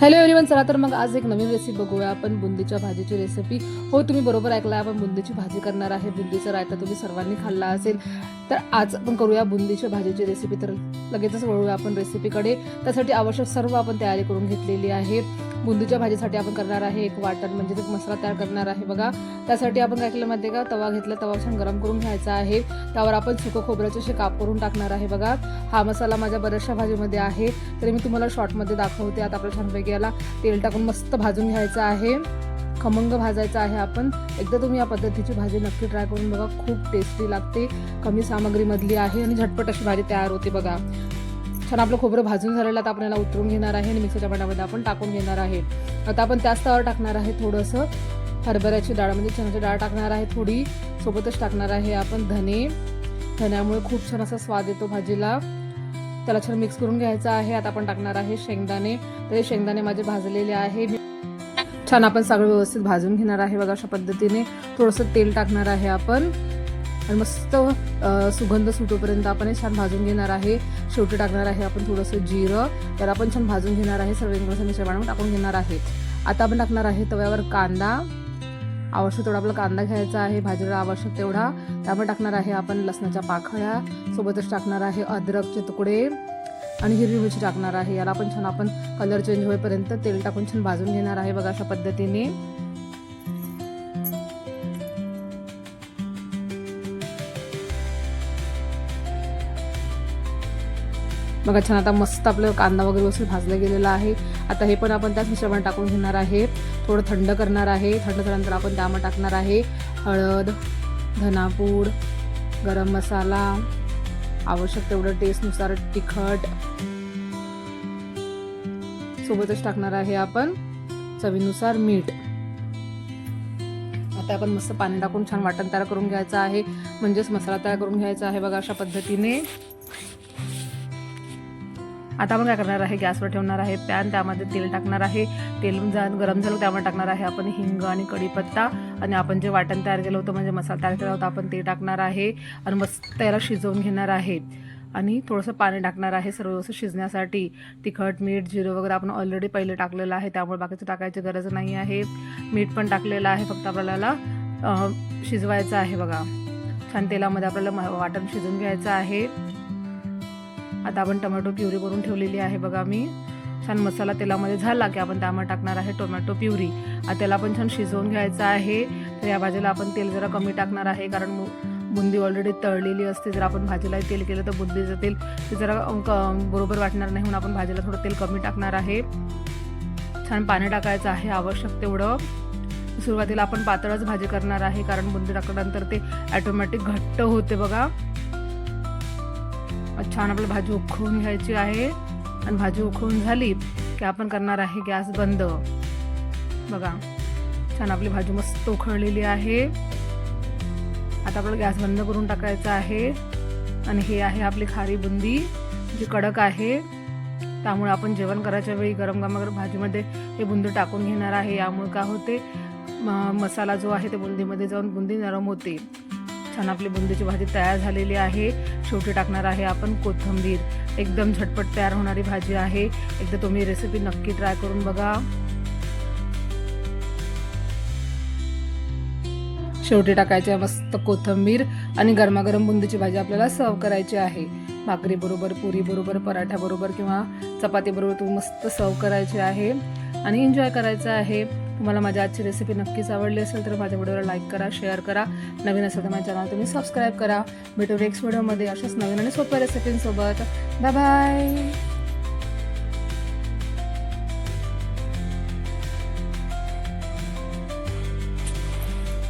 Hello everyone चला तर मग आज एक नवीन रेसिपी बघूया. आपण बुंदीच्या भाजीची रेसिपी हो तुम्ही बरोबर ऐकला आपण बुंदीची भाजी करणार आहे. बुंदीचा रायता तुम्ही सर्वांनी खाल्ला असेल. तर आज आपण करूया बुंदीच्या भाजीची रेसिपी तर लगेचच वळूया आपण रेसिपीकडे त्यासाठी आवश्यक सर्व आपण तयारी करून घेतलेली आहे. बुंदीच्या भाजीसाठी आपण करणार आहे एक वाटण म्हणजे एक मसाला तयार करणार आहे बघा. त्यासाठी आपण काय केलं माहिती आहे का? तवा घेतला तवा छान गरम करून घ्यायचा आहे. त्यावर आपण सुकं खोबऱ्याचे असे काप करून टाकणार आहे बघा. हा मसाला माझ्या बऱ्याचशा भाजीमध्ये आहे. तरी मी तुम्हाला शॉर्टमध्ये दाखवते. आता आपल्या छानपैकी याला तेल टाकून मस्त भाजून घ्यायचं आहे. खमंग भाजायचं आहे आपण. एकदा तुम्ही या पद्धतीची भाजी नक्की ट्राय करून बघा. खूप टेस्टी लागते. कमी सामग्रीमधली आहे आणि झटपट अशी भाजी तयार होते बघा. छान आपलं खोबरं भाजून झालेलं आता आपण याला उतरून घेणार आहे आणि मिक्सरच्या पाण्यामध्ये आपण टाकून घेणार आहे. आता आपण त्याच तवावर टाकणार आहे थोडंसं हरभऱ्याची डाळ. म्हणजे चण्याची डाळ टाकणार आहे थोडी. सोबतच टाकणार आहे आपण धने. धन्यामुळे खूप छान असा स्वाद येतो भाजीला. त्याला छान मिक्स करून घ्यायचं आहे. आता आपण टाकणार आहे शेंगदाणे. तर हे शेंगदाणे माझे भाजलेले आहे. छान आपण सगळं व्यवस्थित भाजून घेणार आहे बघा अशा पद्धतीने. थोडंसं तेल टाकणार आहे आपण. आणि मस्त सुगंध सुटोपर्यंत आपण हे छान भाजून घेणार आहे. शेवटी टाकणार आहे आपण थोडंसं जिरं. त्याला आपण छान भाजून घेणार आहे. सर्व इंग्रजी मिश्रण टाकून घेणार आहे. आता आपण टाकणार आहे तव्यावर कांदा. आवश्यक तेवढा आपला कांदा घ्यायचा आहे. भाजीला आवश्यक तेवढा. त्यामुळे टाकणार आहे आपण लसणाच्या पाखळ्या सोबतच टाकणार आहे अद्रकचे तुकडे. आणि हिरवी मिरची टाकणार आहे. याला पण छान आपण कलर चेंज होईपर्यंत तेल टाकून छान भाजून घेणार आहे बघा अशा पद्धतीने. बघा छान आता मस्त आपलं कांदा वगैरे व्यवस्थित भाजला गेलेला आहे. आता हे पण आपण त्याच मिश्रण टाकून घेणार आहे. थोडं थंड करणार आहे. थंड झाल्यानंतर आपण त्यामध्ये टाकणार आहे. हळद धनापूड गरम मसाला आवश्यक तेवढं टेस्टनुसार तिखट सोबतच टाकणार आहे आपण चवीनुसार मीठ. आता आपण मस्त पाणी टाकून छान वाटण तयार करून घ्यायचं आहे. म्हणजेच मसाला तयार करून घ्यायचा आहे बघा अशा पद्धतीने. आता आपण काय करणार आहे? गॅसवर ठेवणार आहे पॅन त्यामध्ये तेल टाकणार आहे. तेल जा गरम झालं त्यामध्ये टाकणार आहे आपण हिंग आणि कढीपत्ता. आणि आपण जे वाटण तयार केलं होतं म्हणजे मसाला तयार केला होता आपण ते टाकणार आहे. आणि मस्त त्याला शिजवून घेणार आहे. आणि थोडंसं पाणी टाकणार आहे सर्व व्यवस्थित शिजण्यासाठी. तिखट मीठ जिरं वगैरे आपण ऑलरेडी पहिले टाकलेलं आहे. त्यामुळे बाकीचं टाकायची गरज नाही आहे. मीठ पण टाकलेलं आहे फक्त आपल्याला शिजवायचं आहे बघा. छान तेलामध्ये आपल्याला म- वाटण शिजवून घ्यायचं आहे. आता आपण टोमॅटो प्युरी करून ठेवलेली आहे. बघा मी छान मसाला तेलामध्ये झाला की आपण त्यामध्ये टाकणार आहे टोमॅटो प्युरी. आता त्याला पण छान शिजवून घ्यायचं आहे. तर या भाजीला आपण तेल जरा कमी टाकणार आहे कारण मु- बुंदी ऑलरेडी तळलेली असते. जर आपण भाजीला तेल केलं तर बुंदीचं तेल ते जरा क- बरोबर वाटणार नाही. म्हणून आपण भाजीला थोडं तेल कमी टाकणार आहे. छान पाणी टाकायचं आहे आवश्यक तेवढं. सुरुवातीला आपण पातळच भाजी करणार आहे कारण बुंदी टाकल्यानंतर ते ॲटोमॅटिक घट्ट होते बघा. छान आपली भाजी उखळून घ्यायची आहे. आणि भाजी उखळून झाली की आपण करणार आहे गॅस बंद. बघा छान आपली भाजी मस्त उखळलेली आहे. आता आपल्याला गॅस बंद करून टाकायचा आहे. आणि हे आहे आपली खारी बुंदी जी कडक आहे. त्यामुळे आपण जेवण करायच्या वेळी गरम गरम भाजीमध्ये हे बुंदी टाकून घेणार आहे. यामुळे काय होते मसाला जो आहे ते बुंदीमध्ये जाऊन बुंदी नरम होते. छान आपली बुंदीची भाजी तयार झालेली आहे. शेवटी टाकणार आहे आपण कोथिंबीर. एकदम झटपट तयार होणारी भाजी आहे. एकदा तुम्ही रेसिपी नक्की ट्राय करून बघा. शेवटी टाकायची आहे मस्त कोथिंबीर आणि गरमागरम बुंदीची भाजी आपल्याला सर्व करायची आहे. भाकरी बरोबर पुरी बरोबर पराठ्या बरोबर किंवा चपाती बरोबर तुम्ही मस्त सर्व करायची आहे. आणि एन्जॉय करायचं आहे. तुम्हाला माझ्या आजची रेसिपी नक्कीच आवडली असेल तर माझ्या व्हिडिओला लाईक करा शेअर करा. नवीन असेल तर माझ्या चॅनल तुम्ही सबस्क्राईब करा. भेटू नेक्स्ट व्हिडिओमध्ये अशाच नवीन आणि सोप्या रेसिपींसोबत बाय बाय